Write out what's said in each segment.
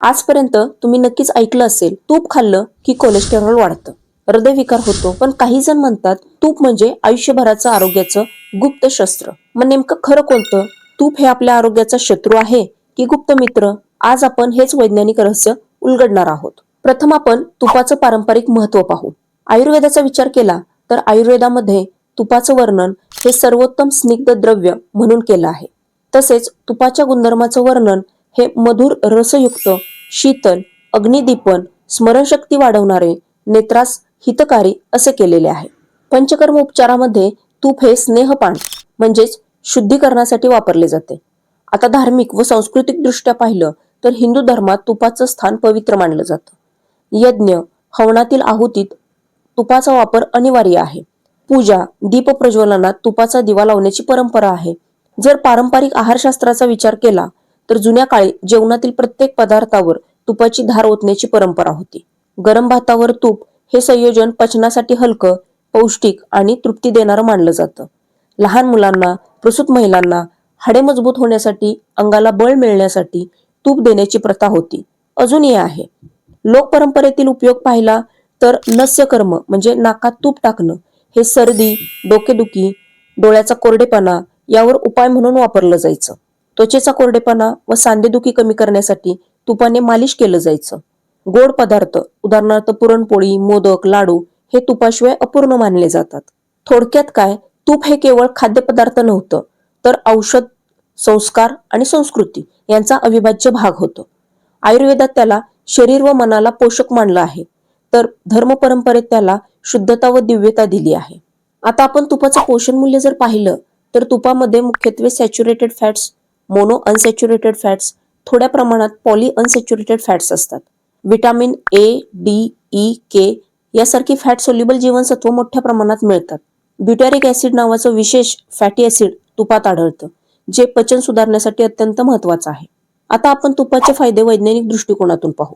आजपर्यंत तुम्ही नक्कीच ऐकलं असेल तूप खाल्लं की कोलेस्टेरॉल वाढतं. हृदयविकार होतो पण काही जण म्हणतात तूप म्हणजे आयुष्यभराचं आरोग्याचं गुप्त शस्त्र. मग नेमकं खरं कोणतं? तूप हे आपल्या आरोग्याचा शत्रू आहे की गुप्त मित्र? आज आपण हेच वैज्ञानिक रहस्य उलगडणार आहोत. प्रथम आपण तुपाचं पारंपरिक महत्त्व पाहू. आयुर्वेदाचा विचार केला तर आयुर्वेदामध्ये तुपाचं वर्णन हे सर्वोत्तम स्निग्ध द्रव्य म्हणून केलं आहे. तसेच तुपाच्या गुणधर्माचं वर्णन हे मधुर रसयुक्त शीतल अग्निदीपन स्मरणशक्ती वाढवणारे नेत्रास हितकारी असे केलेले आहे. पंचकर्म उपचारामध्ये तूप हे स्नेहपान म्हणजेच शुद्धीकरणासाठी वापरले जाते. आता धार्मिक व सांस्कृतिक दृष्ट्या पाहिलं तर हिंदू धर्मात तुपाचं स्थान पवित्र मानलं जातं. यज्ञ हवनातील आहुतीत तुपाचा वापर अनिवार्य आहे. पूजा दीप प्रज्वलनात तुपाचा दिवा लावण्याची परंपरा आहे. जर पारंपरिक आहारशास्त्राचा विचार केला तर जुन्या काळी जेवणातील प्रत्येक पदार्थावर तुपाची धार ओतण्याची परंपरा होती. गरम भातावर तूप हे संयोजन पचनासाठी हलकं पौष्टिक आणि तृप्ती देणारं मानलं जातं. लहान मुलांना प्रसूत महिलांना हाडे मजबूत होण्यासाठी अंगाला बळ मिळण्यासाठी तूप देण्याची प्रथा होती. अजूनही आहे. लोक परंपरेतील उपयोग पाहिला तर नस्यकर्म म्हणजे नाकात तूप टाकणं हे सर्दी डोकेदुखी डोळ्याचा कोरडेपणा यावर उपाय म्हणून वापरलं जायचं. त्वचेचा कोरडेपणा व सांधेदुखी कमी करण्यासाठी तुपाने मालिश केलं जायचं. गोड पदार्थ उदाहरणार्थ पुरणपोळी मोदक लाडू हे तुपाशिवाय अपूर्ण मानले जातात. थोडक्यात काय? तूप हे केवळ खाद्यपदार्थ नव्हतं तर औषध संस्कार आणि संस्कृती यांचा अविभाज्य भाग होतो. आयुर्वेदात त्याला शरीर व मनाला पोषक मानलं आहे तर धर्म परंपरेत त्याला शुद्धता व दिव्यता दिली आहे. आता आपण तुपाचं पोषण मूल्य जर पाहिलं तर तुपामध्ये मुख्यत्वे saturated fats mono unsaturated fats थोड्या प्रमाणात पॉली अनसॅच्युरेटेड फॅट्स असतात. Vitamin A D E K यासारखी फॅट सोल्युबल जीवनसत्व मोठ्या प्रमाणात मिळतात. ब्युटॅरिक ऍसिड नावाचं विशेष फॅटी ऍसिड तुपात आढळतं जे पचन सुधारण्यासाठी अत्यंत महत्वाचं आहे. आता आपण तुपाचे फायदे वैज्ञानिक दृष्टिकोनातून पाहू.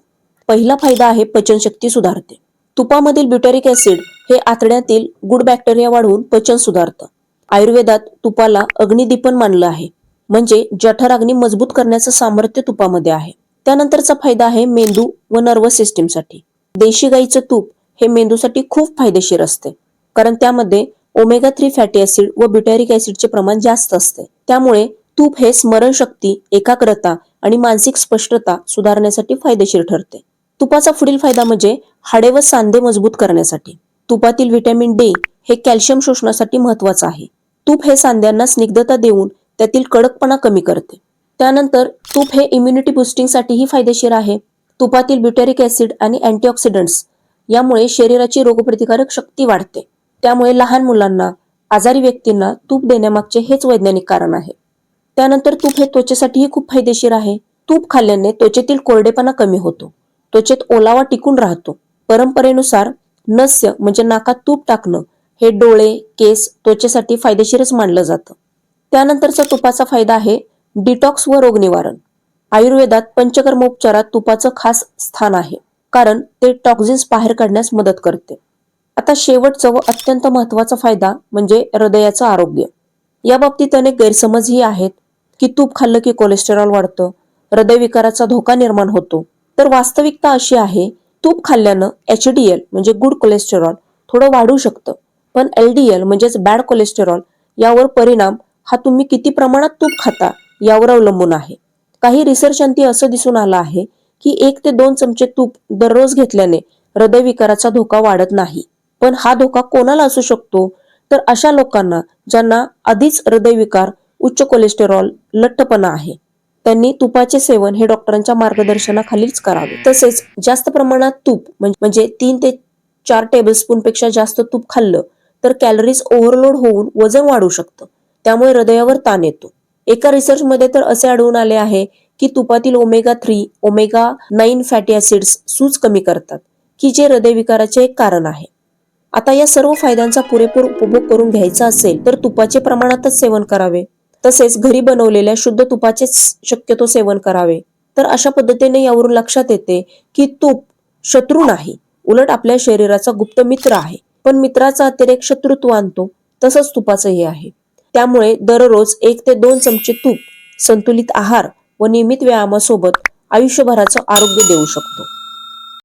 पहिला फायदा आहे पचनशक्ती सुधारते. तुपामधील ब्युटॅरिक ऍसिड हे आतड्यातील गुड बॅक्टेरिया वाढवून पचन सुधारतं. आयुर्वेदात तुपाला अग्निदीपन मानलं आहे. म्हणजे जठराग्नी मजबूत करण्याचं सामर्थ्य तुपामध्ये आहे. त्यानंतरचा फायदा आहे मेंदू व नर्वस सिस्टीमसाठी देशी गाईचं तूप हे मेंदूसाठी खूप फायदेशीर असते. कारण त्यामध्ये ओमेगा थ्री फॅटी ऍसिड व ब्युटॅरिक ऍसिडचे प्रमाण जास्त असते. त्यामुळे तूप हे स्मरणशक्ती एकाग्रता आणि मानसिक स्पष्टता सुधारण्यासाठी फायदेशीर ठरते. तुपाचा पुढील फायदा म्हणजे हाडे व सांधे मजबूत करण्यासाठी. तुपातील व्हिटॅमिन डी हे कॅल्शियम शोषणासाठी महत्वाचं आहे. तूप हे सांध्यांना स्निग्धता देऊन त्यातील कडकपणा कमी करते. त्यानंतर तूप हे इम्युनिटी बुस्टिंगसाठीही फायदेशीर आहे. तुपातील ब्युटेरिक ऍसिड आणि अँटीऑक्सिडंट्स यामुळे शरीराची रोगप्रतिकारक शक्ती वाढते. त्यामुळे लहान मुलांना आजारी व्यक्तींना तूप देण्यामागचे हेच वैज्ञानिक कारण आहे. त्यानंतर तूप हे त्वचेसाठीही खूप फायदेशीर आहे. तूप खाल्ल्याने त्वचेतील कोरडेपणा कमी होतो. त्वचेत ओलावा टिकून राहतो. परंपरेनुसार नस्य म्हणजे नाकात तूप टाकणं हे डोळे केस त्वचेसाठी फायदेशीरच मानलं जातं. त्यानंतरचा तुपाचा फायदा आहे डिटॉक्स व रोग निवारण. आयुर्वेदात पंचकर्मोपचारात तुपाचं खास स्थान आहे कारण ते टॉक्झिन्स बाहेर काढण्यास मदत करते. आता शेवटचं व अत्यंत महत्त्वाचा फायदा म्हणजे हृदयाचं आरोग्य. या बाबतीत अनेक गैरसमजही आहेत की तूप खाल्लं की कोलेस्टेरॉल वाढतं हृदयविकाराचा धोका निर्माण होतो. तर वास्तविकता अशी आहे तूप खाल्ल्यानं एच डी एल म्हणजे गुड कोलेस्टेरॉल थोडं वाढू शकतं पण एल डी एल म्हणजेच बॅड कोलेस्टेरॉल यावर परिणाम हा तुम्ही किती प्रमाणात तूप खाता यावर अवलंबून आहे. काही रिसर्च अंती असं दिसून आलं आहे की एक ते दोन चमचे तूप दररोज घेतल्याने हृदयविकाराचा धोका वाढत नाही. पण हा धोका कोणाला असू शकतो? तर अशा लोकांना ज्यांना आधीच हृदयविकार उच्च कोलेस्टेरॉल लठ्ठपणा आहे त्यांनी तुपाचे सेवन हे डॉक्टरांच्या मार्गदर्शनाखालीच करावे. तसेच जास्त प्रमाणात तूप म्हणजे तीन ते चार टेबलस्पून पेक्षा जास्त तूप खाल्लं तर कॅलरीज ओव्हरलोड होऊन वजन वाढू शकतं. त्यामुळे हृदयावर ताण येतो. एका रिसर्चमध्ये तर असे आढळून आले आहे की तुपातील omega three omega nine fatty acids सूज कमी करतात की जे हृदयविकाराचे एक कारण आहे. आता या सर्व फायद्यांचा पुरेपूर उपभोग करून घ्यायचा असेल तर तुपाचे प्रमाणातच सेवन करावे. तसेच घरी बनवलेल्या शुद्ध तुपाचेच शक्यतो सेवन करावे. तर अशा पद्धतीने यावरून लक्षात येते की तूप शत्रू नाही उलट आपल्या शरीराचा गुप्त मित्र आहे. पण मित्राचा अतिरेक शत्रुत्व आणतो. तसंच तुपाचंही आहे. त्यामुळे दररोज एक ते दोन चमचे तूप संतुलित आहार व नियमित व्यायामासोबत आयुष्यभराचं आरोग्य देऊ शकतो.